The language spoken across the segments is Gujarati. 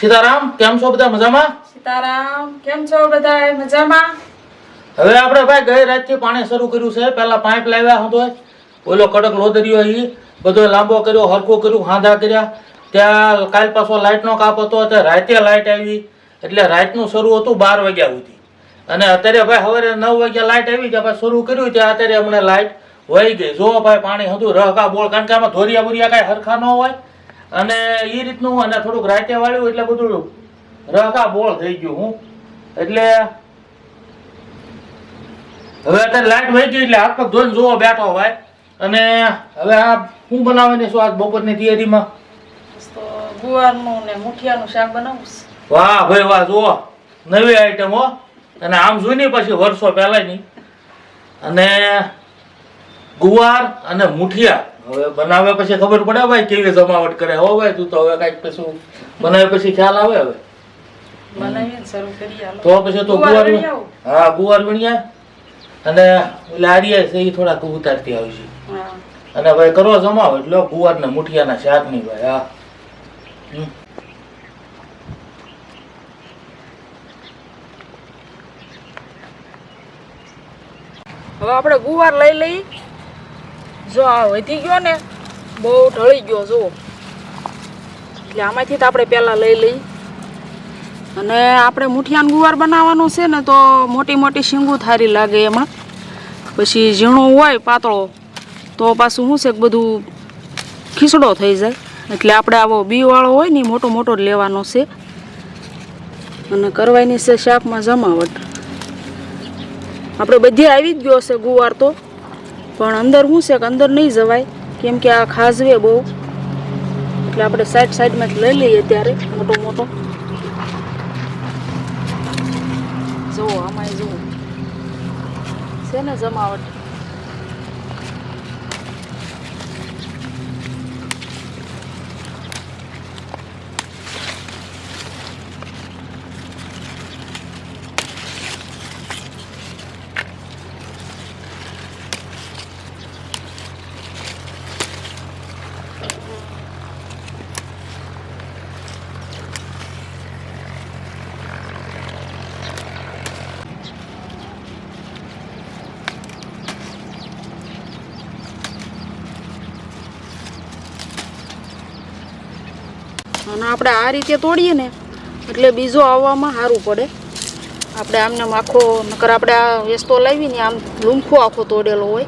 સીતારામ કેમ છો બધા મજામાં? સીતારામ કેમ છો બધા મજામાં? હવે આપણે ભાઈ ગઈ રાતથી પાણી શરૂ કર્યું છે. પહેલા પાઇપ લાવ્યા હતો. ઓલો કડક લોદરીઓ એ બધો લાંબો કર્યો હરખો કર્યું હાંધા કર્યા. ત્યાં કાલ પાછો લાઇટનો કાપ હતો. ત્યાં રાતે લાઇટ આવી. એટલે રાતનું શરૂ હતું બાર વાગ્યા સુધી. અને અત્યારે ભાઈ સવારે નવ વાગ્યા લાઇટ આવી ત્યાં ભાઈ શરૂ કર્યું. ત્યાં અત્યારે હમણાં લાઇટ વહી ગઈ. જો ભાઈ પાણી હતું રહકા બોળ. કારણ કે આમાં ધોરિયા બોરિયા કાંઈ હરખા ન હોય. અને એ રીતનું અને થોડુંક રાતે વાળ્યું એટલે બધું રકા બોળ થઈ ગયું હું. એટલે હવે અત્યારે લાઈટ વહી ગઈ એટલે હાથ પગ ધોઈને જોવો બેઠો ભાઈ. અને હવે આ શું બનાવવાની શું આજ બપોરની તૈયારીમાં? ગુવારનું ને મુઠિયાનું શાક બનાવું વાહ ભાઈ વાહ જુઓ. નવી આઈટમ હો. અને આમ જોઈને પછી વર્ષો પહેલાની. અને ગુવાર અને મુઠિયા. હવે બનાવે પછી ખબર પડે ભાઈ કેવી જમાવટ કરે. હો ભાઈ તું તો હવે કાંઈક પછી બનાવે પછી ખ્યાલ આવે હવે. તો પછી તો ગુવાર હા ગુવાર વણ્યા અને લારીએ છે એ થોડાક ઉતારતી આવશે હા. અને ભાઈ કરો જમાવ એટલે ગુવાર ને મુઠિયાના શાકની ભાઈ હા. હવે આપણે ગુવાર લઈ લઈ જો આ વધી ગયો ને, બહુ ઢળી ગયો જો એટલે આમાંથી તો આપણે પહેલાં લઈ લઈ. અને આપણે મુઠિયાન ગુવાર બનાવવાનું છે ને, તો મોટી મોટી શીંગું થારી લાગે એમાં. પછી ઝીણો હોય પાતળો, તો પાછું શું છે બધું ખીસડો થઈ જાય. એટલે આપણે આવો બીવાળો હોય ને મોટો મોટો લેવાનો છે. અને કરવાની છે શાકમાં જમાવટ. આપણે બધી આવી જ ગયો છે ગુવાર તો. પણ અંદર શું છે કે અંદર નહીં જવાય. કેમ કે આ ખાજવે બહુ. એટલે આપણે સાઈડ સાઈડમાં જ લઈ લઈએ ત્યારે મોટો મોટો. જુઓ આમાં જુઓ. છે ને જમાવટ. આપણે આ રીતે તોડીએ ને, એટલે બીજો આવવામાં સારું પડે. આપણે આમને આમ આખો, નકર આપણે આ વેસ્તો લાવીને આમ લૂંખો આખો તોડેલો હોય.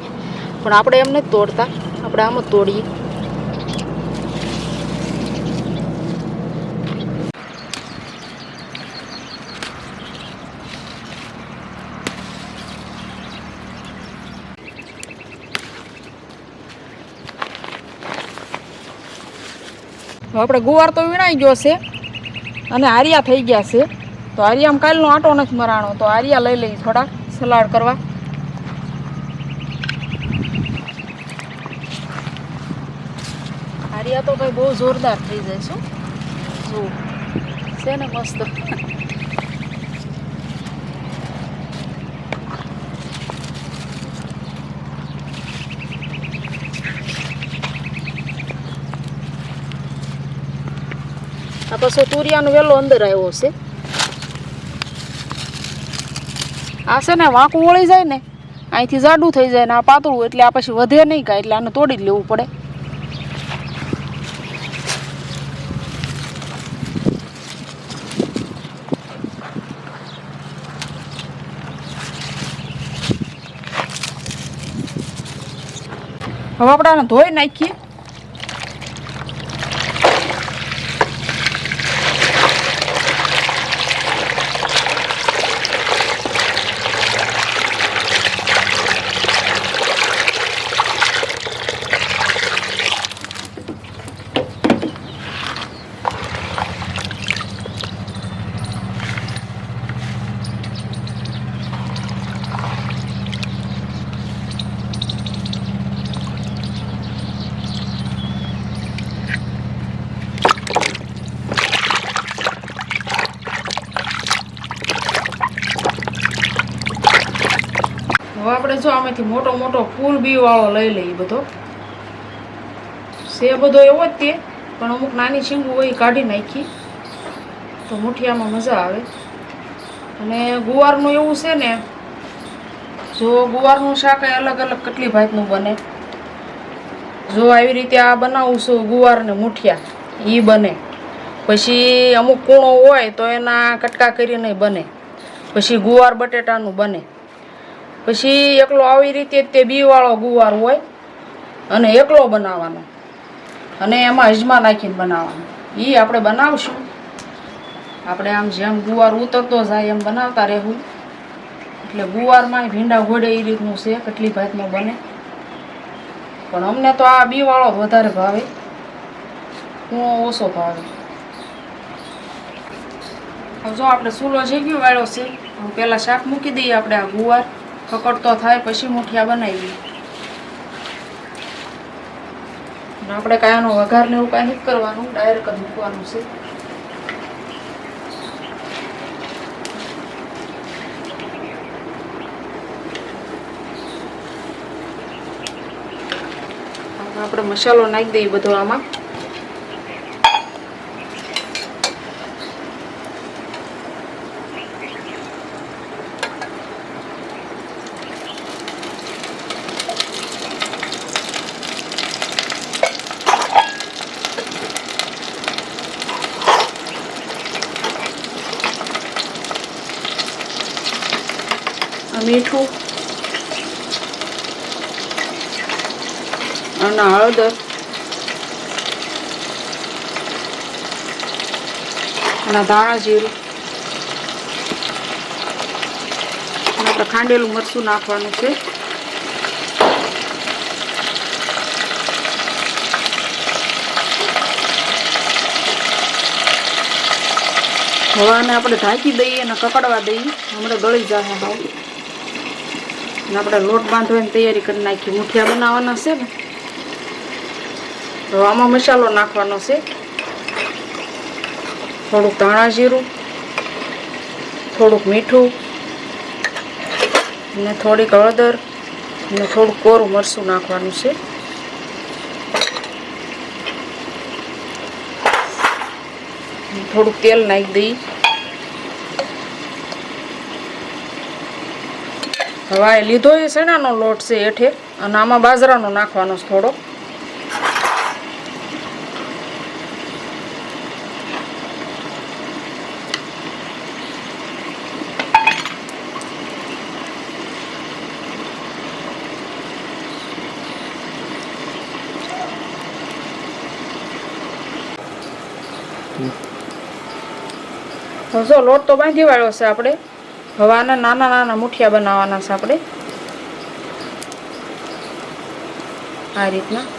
પણ આપણે એમ નથી તોડતા. આપણે આમ જ તોડીએ. આપણે ગુવાર તો વીણાઈ ગયો છે અને આરિયા થઈ ગયા છે. તો આરિયામાં કાલનો આટો નથી મરાણો, તો આરિયા લઈ લઈ થોડાક સલાડ કરવા. આરિયા તો ભાઈ બહુ જોરદાર થઈ જાય શું જો છે ને મસ્ત. આ પાછો વેલો અંદર આવ્યો છે. આ છે ને, વાંકું વળી જાય ને, અહીંથી જાડું થઈ જાય ને, આ પાતળું એટલે આ પછી વધે નહીં કાંઈ, એટલે આને તોડી જ લેવું પડે. હવે આપણે આને ધોઈ નાખીએ. હવે આપણે જો આમાંથી મોટો મોટો ફૂલ બીવાળો લઈ લઈએ બધો. સે બધો એવો જ તે, પણ અમુક નાની શીંગું હોય કાઢી નાખી. તો મુઠિયામાં મજા આવે. અને ગુવારનું એવું છે ને, જો ગુવારનું શાક એ અલગ અલગ કેટલી ભાતનું બને. જો આવી રીતે આ બનાવું છું ગુવાર ને મુઠિયા એ બને. પછી અમુક કૂણો હોય તો એના કટકા કરીને બને. પછી ગુવાર બટેટાનું બને. પછી એકલો આવી રીતે તે બીવાળો ગુવાર હોય અને એકલો બનાવવાનો. અને એમાં અજમા નાખીને બનાવવાનો. એ આપણે બનાવશું. આપણે આમ જેમ ગુવાર ઉતરતો જાય એમ બનાવતા રહેવું. એટલે ગુવારમાં ભીંડા ઘોડે એ રીતનું છે, કેટલી ભાતમાં બને. પણ અમને તો આ બીવાળો વધારે ભાવે. કૂવો ઓછો ભાવે. જો આપણે સૂલો જગ્યો વાળો છે પહેલાં શાક મૂકી દઈએ આપણે આ ગુવાર. કકડતો થાય, પછી મુઠિયા બનાવીએ. અને આપણે કાંઈ આનો વઘાર ને એવું કાંઈ નથી કરવાનું, ડાયરેક્ટ મૂકવાનું છે. આપણે મસાલો નાખી દઈએ બધો આમાં આ મીઠું. અને હળદર. અને ધાણા જીરું. અને આપણે ખાંડેલું મરચું નાખવાનું છે. હવાને આપણે ઢાંકી દઈએ અને કકડવા દઈએ. હમણાં ગળી જશે અને આપણે લોટ બાંધવાની તૈયારી કરી નાખી. મુઠિયા બનાવવાના છે. ને તો આમાં મસાલો નાખવાનો છે. થોડુંક ધાણા જીરું, થોડુંક મીઠું ને થોડીક હળદર ને થોડુંક કોરું મરચું નાખવાનું છે. થોડુંક તેલ નાખી દઈ હવે લીધો એ શેણાનો લોટ છે હેઠે? અને આમાં બાજરાનો નાખવાનો છે થોડો જો લોટ તો બાંધી વાળ્યો છે આપણે. હવે નાના નાના મુઠિયા બનાવવાના છે આપણે. આ રીતના.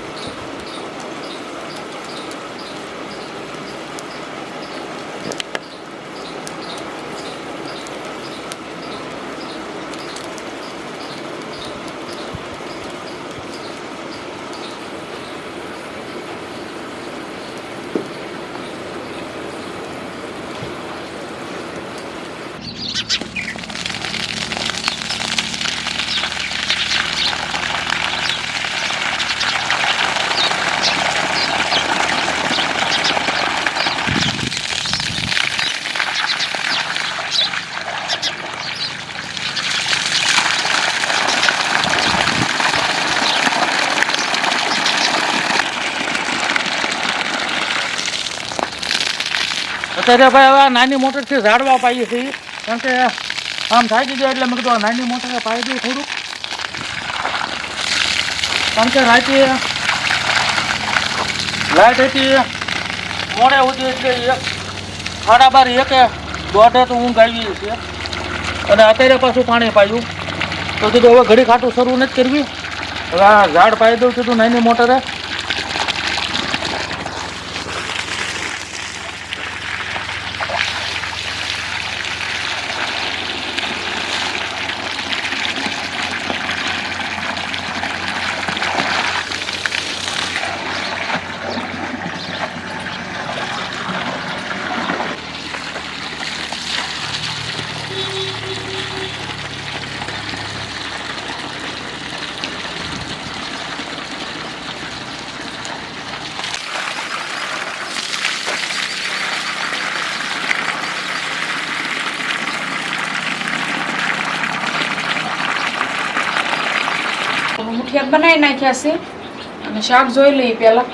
અત્યારે ભાઈ હવે નાની મોટરથી ઝાડવા પાઈએ છીએ. કારણ કે આમ થાકી ગયા એટલે મેં કીધું નાની મોટરે પાઈ દઉં થોડુંક. કારણ કે રાતે લાઇટ હતી, મોડે સુધી એટલે એક સાડા બાર, એક દોઢે તો ઊંઘ આવી છે. અને અત્યારે પાછું પાણી પાયું. તો કીધું હવે ઘડી ખાટું શરૂ નથી કરવી. હવે ઝાડ પાઈ દઉં કીધું નાની મોટરે. નાખ્યા છે. અને શાક જોઈ લઈએ પહેલા.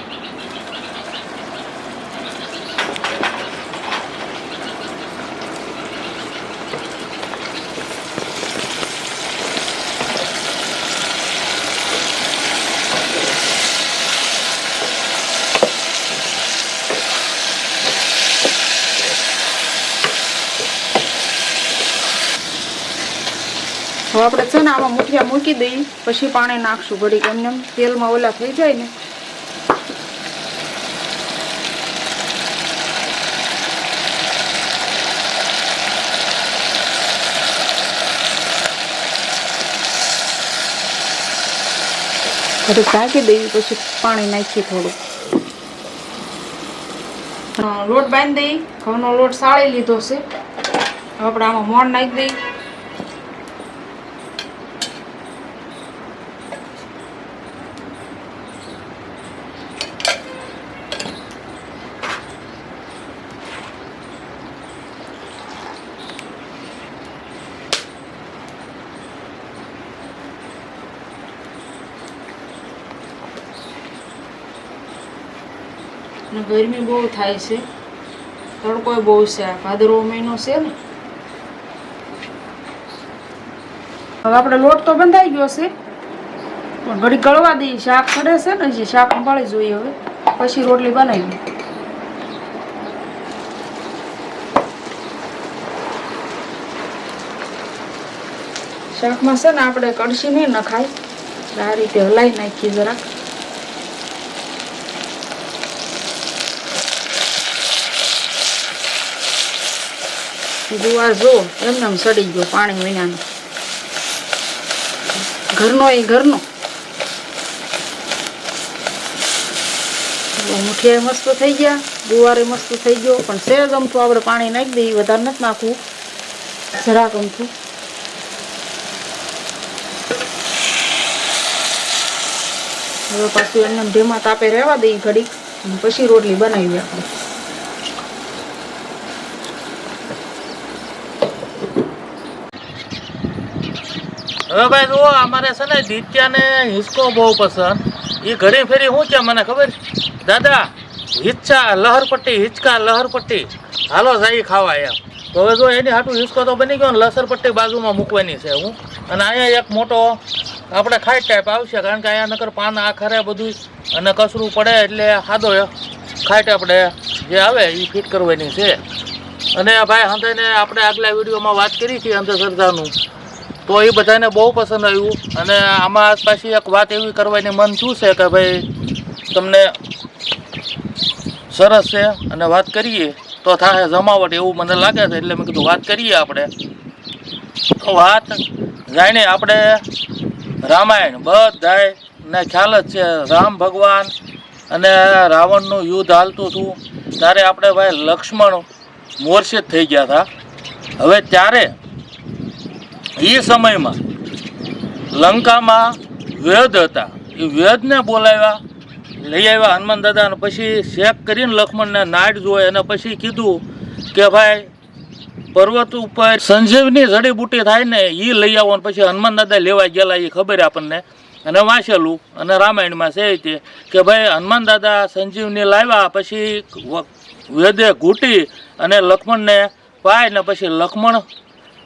આપણે છે ને આમાં મુઠિયા મૂકી દઈએ, પછી પાણી નાખશું ઘડીક. એમને તેલમાં ઓલા થઈ જાય ને. ઢાંકી દઈએ, પછી પાણી નાખીએ થોડું લોટ બાંધી દઈ ઘઉંનો લોટ સાળી લીધો છે. આપણે આમાં મોણ નાખી દઈએ. અને ગરમી બહુ થાય છે. તડકો બહુ છે. આ ભાદરવો મહિનો છે ને. હવે આપણે લોટ તો બંધાઈ ગયો છે. પણ ઘડી ગળવા દઈએ, શાક ખડે છે ને જે શાક સંભાળી જોઈએ હવે. પછી રોટલી બનાવી શાકમાં છે ને, આપણે કડશી નહીં નખાય. આ રીતે હલાવી નાખીએ જરાક. ગુવાર જો એમને સડી ગયો પાણી વિનાનો ઘરનો એ ઘરનો. મુઠિયા મસ્ત થઈ ગયા ગુવારે મસ્ત થઈ ગયો, પણ સેજ અમથું આપણે પાણી નાખી દઈએ વધારે નથી નાખવું. જરાક અમથું. હવે પાછું એમને એમ તાપે રહેવા દઈએ ઘડીક પછી રોટલી બનાવી આપણે હવે ભાઈ જુઓ, અમારે છે ને દિત્યાને હિંચકો બહુ પસંદ. એ ઘડી ફેરી શું છે મને ખબર? દાદા હિચ્છા લહરપટ્ટી, હિંચકા, લહરપટ્ટી. હાલો જાય ખાવા એમ. તો હવે જો એની હાટું હિંચકો તો બની ગયો ને લસરપટ્ટી બાજુમાં મૂકવાની છે હું. અને અહીંયા એક મોટો આપણે ખાઈ ટાઈપ આવશે, કારણ કે અહીંયા નકર પાન આખરે બધું અને કસરું પડે એટલે ખાધો ખાઈટ આપણે જે આવે એ ફિટ કરવાની છે. અને ભાઈ હંધાઈને આપણે આગલા વિડીયોમાં વાત કરી હતી અંધશ્રદ્ધાનું. તો એ બધાને બહુ પસંદ આવ્યું. અને આમાં પાછી એક વાત એવી કરવાની મન શું છે કે ભાઈ, તમને સરસ છે અને વાત કરીએ તો થાય જમાવટ એવું મને લાગે છે. એટલે મેં કીધું વાત કરીએ આપણે. તો વાત જાણે આપણે રામાયણ બધાય ને ખ્યાલ જ છે. રામ ભગવાન અને રાવણનું યુદ્ધ હાલતું હતું. ત્યારે આપણે ભાઈ લક્ષ્મણ મોર્ષિત થઈ ગયા હતા. હવે ત્યારે એ સમયમાં લંકામાં વેદ હતા. એ વેદને બોલાવ્યા, લઈ આવ્યા હનુમાન દાદા અને પછી શેક કરીને લક્ષ્મણને નાડ જોઈ અને પછી કીધું કે ભાઈ, પર્વત ઉપર સંજીવની જડીબુટી થાય ને એ લઈ આવો પછી હનુમાન દાદા લેવા ગયેલા એ ખબર આપણને. અને વાંચેલું અને રામાયણમાં છે તે કે ભાઈ, હનુમાન દાદા સંજીવની લાવ્યા, પછી વેદે ઘૂંટી અને લક્ષ્મણને પાય ને પછી લક્ષ્મણ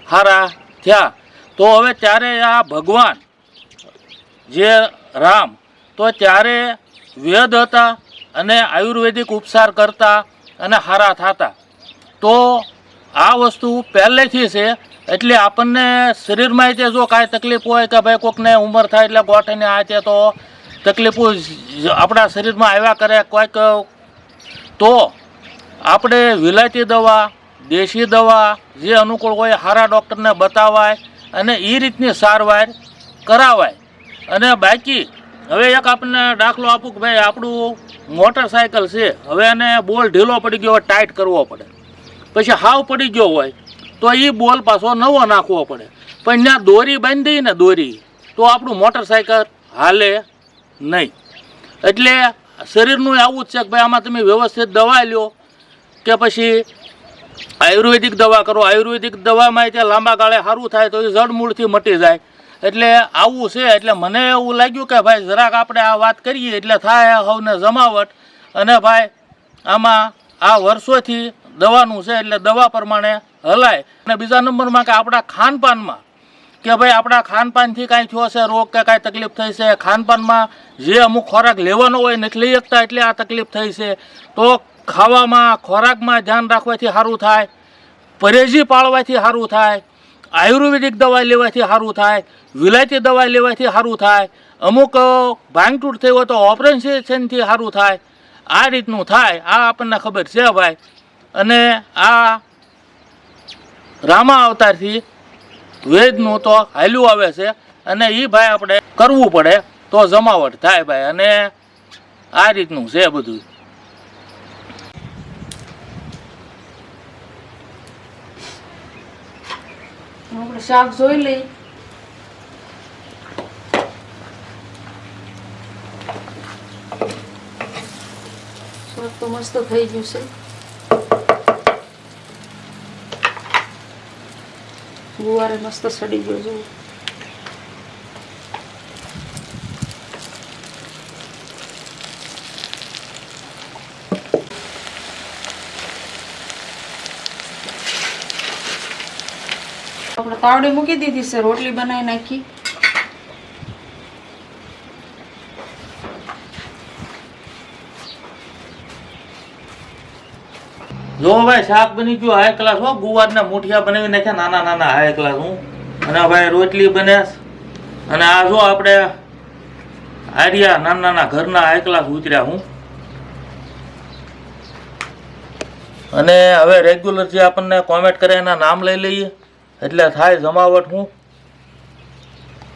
હારા થયા. તો હવે ત્યારે આ ભગવાન જે રામ, તો ત્યારે વેદ હતા અને આયુર્વેદિક ઉપચાર કરતા અને હારા થતા. તો આ વસ્તુ પહેલેથી છે, એટલે આપણને શરીરમાં તે જો કાંઈ તકલીફ હોય કે ભાઈ કોઈકને ઉંમર થાય એટલે ગોઠને આ તે તો તકલીફો આપણા શરીરમાં આવ્યા કરે કોઈક. તો આપણે વિલાયતી દવા, દેશી દવા જે અનુકૂળ હોય સારા ડૉક્ટરને બતાવાય અને એ રીતની સારવાર કરાવાય. અને બાકી, હવે એક આપણને દાખલો આપું કે ભાઈ આપણું મોટરસાયકલ છે, હવે એને બોલ ઢીલો પડી ગયો હોય, ટાઈટ કરવો પડે. પછી હાવ પડી ગયો હોય, તો એ બોલ પાછો નવો નાખવો પડે. પણ ત્યાં દોરી બાંધી ને દોરી, તો આપણું મોટરસાયકલ હાલે નહીં. એટલે શરીરનું આવું જ છે કે ભાઈ આમાં તમે વ્યવસ્થિત દવા લ્યો, કે પછી આયુર્વેદિક દવા કરો, આયુર્વેદિક દવામાં તે લાંબા ગાળે સારું થાય તો એ જડમૂળથી મટી જાય. એટલે આવું છે, એટલે મને એવું લાગ્યું કે ભાઈ જરાક આપણે આ વાત કરીએ, એટલે થાય હવને જમાવટ. અને ભાઈ, આમાં આ વર્ષોથી દવાનું છે, એટલે દવા પ્રમાણે હલાય. અને બીજા નંબરમાં કે આપણા ખાનપાનમાં, કે ભાઈ આપણા ખાનપાનથી કાંઈ થયો છે રોગ કે કાંઈ તકલીફ થઈ છે, ખાનપાનમાં જે અમુક ખોરાક લેવાનો હોય નથી લઈ શકતા એટલે આ તકલીફ થઈ છે. તો ખાવામાં, ખોરાકમાં ધ્યાન રાખવાથી સારું થાય, પરેજી પાળવાથી સારું થાય, આયુર્વેદિક દવા લેવાથી સારું થાય, વિલાયતી દવા લેવાથી સારું થાય, અમુક ભાંગતૂટ થઈ હોય તો ઓપરેશનથી સારું થાય, આ રીતનું થાય, આ આપણને ખબર છે ભાઈ. અને આ રામા અવતારથી વેદનું તો હાલ્યું આવે છે, અને એ ભાઈ આપણે કરવું પડે, તો જમાવટ થાય ભાઈ, અને આ રીતનું છે બધું. આપણે શાક જોઈ લઈ. શાક તો મસ્ત થઈ ગયું છે. ગુવારે મસ્ત સડી ગયો જો તાવડી મૂકી દીધી છે, રોટલી બનાવી નાખી. જો ભાઈ, શાક બની ગયું હાઈ ક્લાસ હો, ગુવારના મુઠિયા બનાવી નાખ્યા, નાના નાના હાઈ ક્લાસ હું. અને ભાઈ રોટલી બને અને આ જો આપણે આર્યા નાના નાના ઘરના હાઈ ક્લાસ ઉતર્યા હું. અને હવે રેગ્યુલર જે આપણને કોમેન્ટ કરે એના નામ લઈ લઈએ. એટલે થાય જમાવટ હું?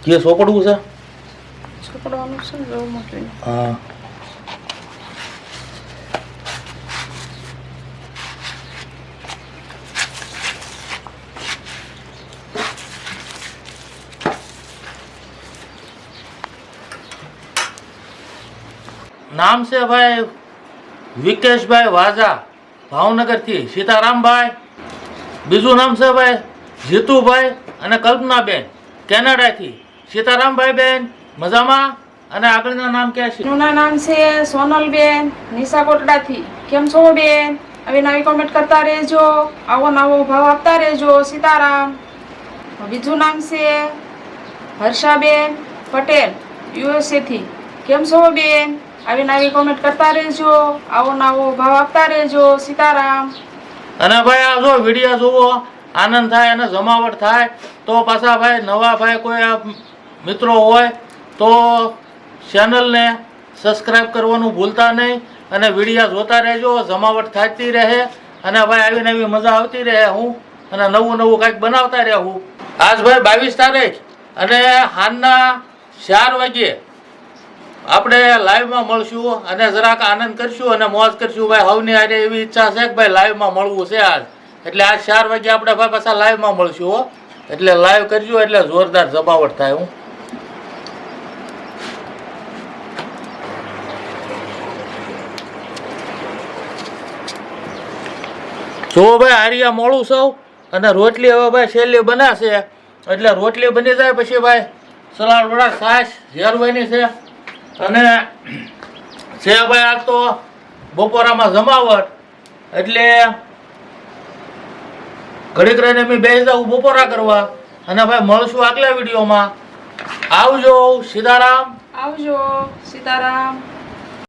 જે સોપડવું છે? હા. નામ છે ભાઈ વિકેશભાઈ વાઝા ભાવનગરથી સીતારામભાઈ. બીજું નામ છે ભાઈ? જીતુભાઈ અને કલ્પનાબેન કેનેડાથી. સીતારામભાઈ બેન મજામાં? અને આગળના નામ ક્યાં છે? એનું નામ છે સોનલબેન નિશા કોટડાથી કેમ છો બેન? હવે નવી કોમેન્ટ કરતા રહેજો. આવો નવો ભાવ આપતા રહેજો સીતારામ. બીજું નામ છે હર્ષાબેન પટેલ યુએસએથી. કેમ છો બેન? આવી નવી કોમેન્ટ કરતા રહેજો. આવો નવો ભાવ આપતા રહેજો સીતારામ. અને ભાઈ આ જો વીડિયો જુઓ આનંદ થાય અને જમાવટ થાય, તો પાછા ભાઈ નવા ભાઈ કોઈ મિત્રો હોય, તો ચેનલને સબસ્ક્રાઈબ કરવાનું ભૂલતા નહીં અને વિડીયા જોતા રહેજો, જમાવટ થતી રહે અને ભાઈ આવી નવી મજા આવતી રહે હું અને નવું નવું કાંઈક બનાવતા રહે હું. આજ ભાઈ બાવીસ તારીખ અને હાલના ચાર વાગ્યે આપણે લાઈવમાં મળશું અને જરાક આનંદ કરશું અને મોજ કરશું. ભાઈ હવની હારે એવી ઈચ્છા છે કે ભાઈ લાઈવમાં મળવું છે આજ. એટલે આ ચાર વાગે આપણે ભાઈ પાછા લાઈવમાં મળશું, હો. એટલે લાઈવ કરજો, એટલે જોરદાર જમાવટ થાય, હું. જો ભાઈ હારિયા મોડું સૌ અને રોટલી હવે ભાઈ છેલ્લી બનાશે. એટલે રોટલી બની જાય પછી ભાઈ સલાડ વડા, છાશ, ઝેરવાની છે. અને છે ભાઈ આ તો બપોરામાં જમાવટ. એટલે ઘડીક રહીને મેં બેસતા બપોરા કરવા અને ભાઈ મળશું આગલા વિડીયોમાં. આવજો, સીતારામ. આવજો, સીતારામ.